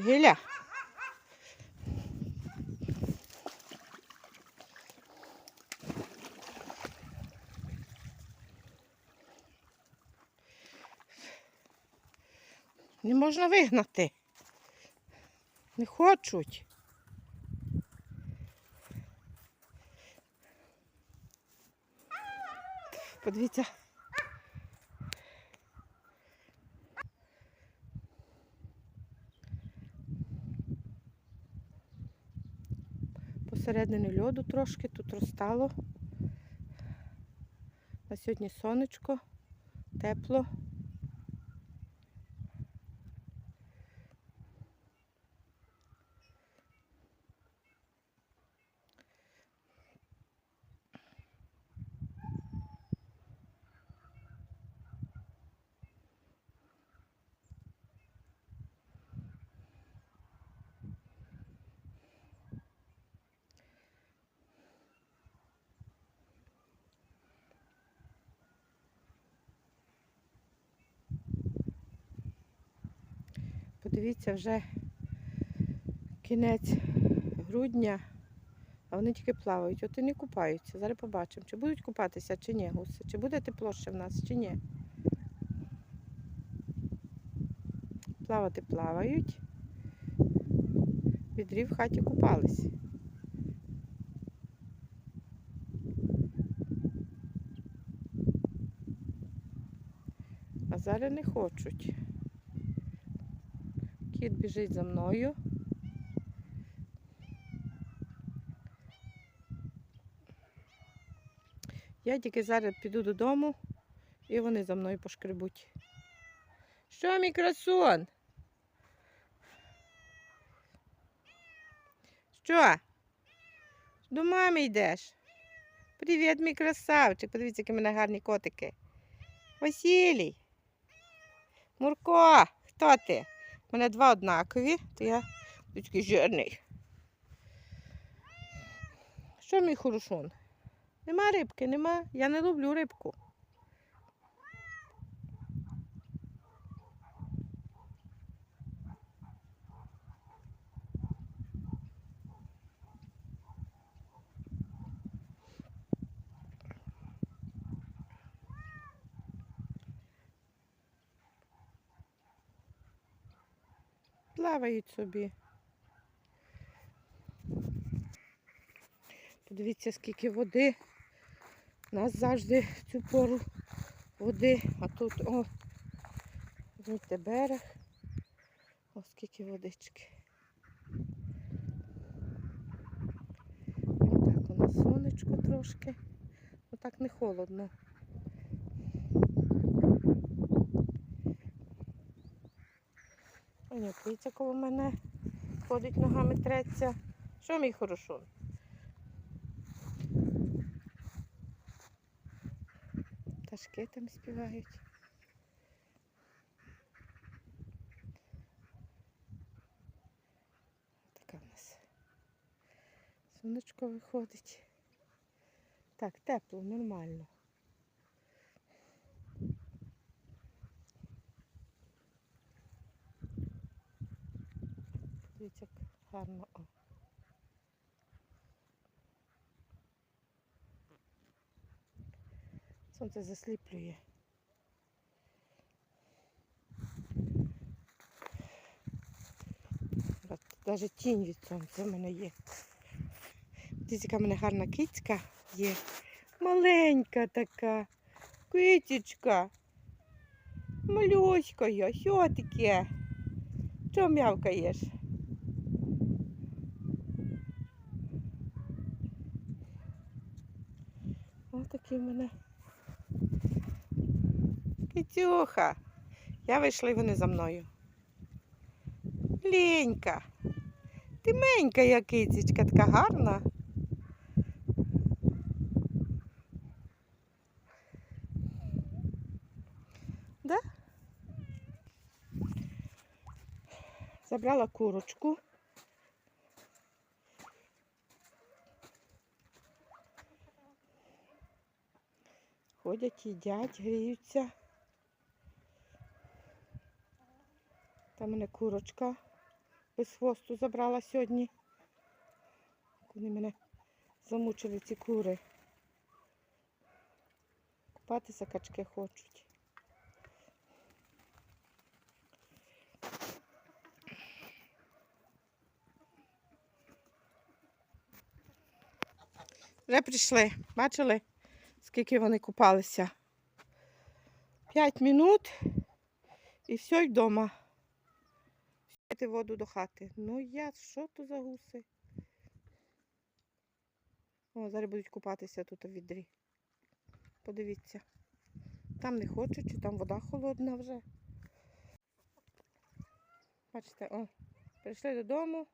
Гіля. Не можна вигнати. Не хочуть. Подивіться. Посередині льоду трошки тут розстало. На сьогодні сонечко, тепло. Подивіться, вже кінець грудня, а вони тільки плавають. От і не купаються. Зараз побачимо, чи будуть купатися, чи ні, гуси, чи буде тепло ще в нас, чи ні. Плавати плавають. Відрі в хаті купались. А зараз не хочуть. Кіт біжить за мною. Я тільки зараз піду додому і вони за мною пошкребуть. Що, мій красун? Що? До мами йдеш? Привіт, мій красавчик. Подивіться, які в мене гарні котики. Василій. Мурко, хто ти? Мене два однакові, то я такий жирний. Що мій хорошун? Нема рибки, нема. Я не люблю рибку. Плавають собі. Подивіться, скільки води. У нас завжди в цю пору води, а тут, о, гляньте, берег. О, скільки водички. Так, у нас сонечко трошки. Отак не холодно. Ой, дивіться, коло мене ходить ногами треться. Що мій хорошун? Пташки там співають. Така в нас. Сонечко виходить. Так, тепло, нормально. Дивіться, як. О. Сонце засліплює. Навіть тінь від сонця в мене є. Дивіться, в мене гарна кицька є. Маленька така. Китічка. Малюська що таке? Чого м'явкаєш? Такі в мене. Китюха. Я вийшла і вони за мною. Ленька. Ти менька я кицечка, така гарна. Да? Забрала курочку. Ходять, їдять, гріються. Там мене курочка без хвосту забрала сьогодні. Вони мене замучили ці кури. Купатися качки хочуть. Вже прийшли. Бачили, скільки вони купалися? П'ять минут і все й вдома. Пити воду до хати. Ну я, що то за гуси? О, зараз будуть купатися тут у відрі. Подивіться. Там не хочуть, чи там вода холодна вже. Бачите, о, прийшли додому.